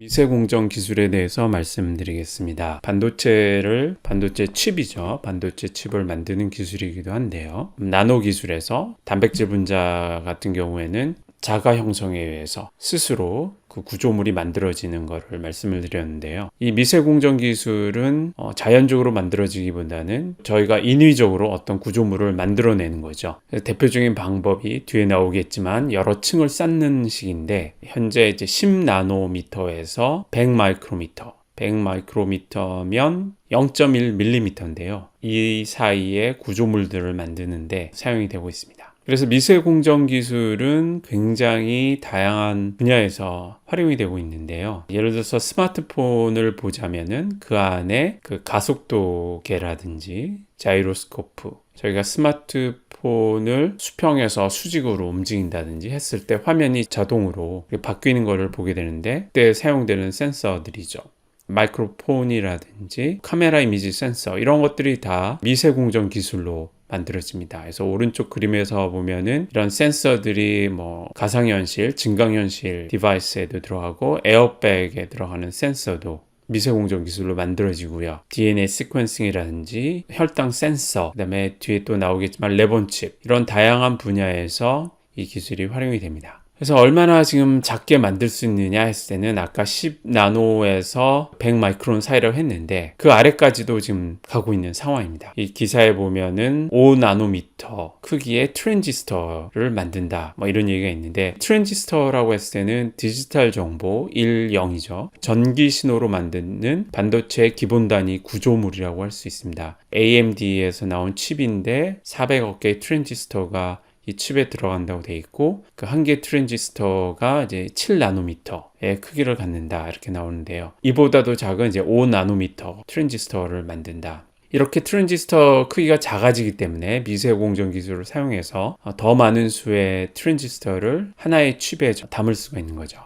미세 공정 기술에 대해서 말씀드리겠습니다. 반도체를 반도체 칩이죠. 반도체 칩을 만드는 기술이기도 한데요. 나노 기술에서 단백질 분자 같은 경우에는 자가 형성에 의해서 스스로 그 구조물이 만들어지는 것을 말씀을 드렸는데요. 이 미세 공정 기술은 어, 자연적으로 만들어지기보다는 저희가 인위적으로 어떤 구조물을 만들어내는 거죠. 대표적인 방법이 뒤에 나오겠지만 여러 층을 쌓는 식인데 현재 이제 10 나노미터에서 100 마이크로미터 100 마이크로미터면 0.1mm인데요. 이 사이에 구조물들을 만드는데 사용이 되고 있습니다. 그래서 미세 공정 기술은 굉장히 다양한 분야에서 활용이 되고 있는데요. 예를 들어서 스마트폰을 보자면은 그 안에 그 가속도계라든지 자이로스코프 저희가 스마트폰을 수평에서 수직으로 움직인다든지 했을 때 화면이 자동으로 바뀌는 것을 보게 되는데 그때 사용되는 센서들이죠. 마이크로폰이라든지 카메라 이미지 센서 이런 것들이 다 미세 공정 기술로 만들어집니다. 그래서 오른쪽 그림에서 보면은 이런 센서들이 뭐 가상현실, 증강현실 디바이스에도 들어가고 에어백에 들어가는 센서도 미세공정 기술로 만들어지고요. DNA 시퀀싱이라든지 혈당 센서, 그다음에 뒤에 또 나오겠지만 레본칩 이런 다양한 분야에서 이 기술이 활용이 됩니다. 그래서 얼마나 지금 작게 만들 수 있느냐 했을 때는 아까 10나노에서 100 마이크론 사이라고 했는데 그 아래까지도 지금 가고 있는 상황입니다. 이 기사에 보면은 5나노미터 크기의 트랜지스터를 만든다. 뭐 이런 얘기가 있는데 트랜지스터라고 했을 때는 디지털 정보 1, 0이죠. 전기 신호로 만드는 반도체의 기본 단위 구조물이라고 할 수 있습니다. AMD에서 나온 칩인데 400억 개의 트랜지스터가 이 칩에 들어간다고 돼 있고 그 한 개 트랜지스터가 이제 7나노미터의 크기를 갖는다 이렇게 나오는데요. 이보다도 작은 이제 5나노미터 트랜지스터를 만든다. 이렇게 트랜지스터 크기가 작아지기 때문에 미세 공정 기술을 사용해서 더 많은 수의 트랜지스터를 하나의 칩에 담을 수가 있는 거죠.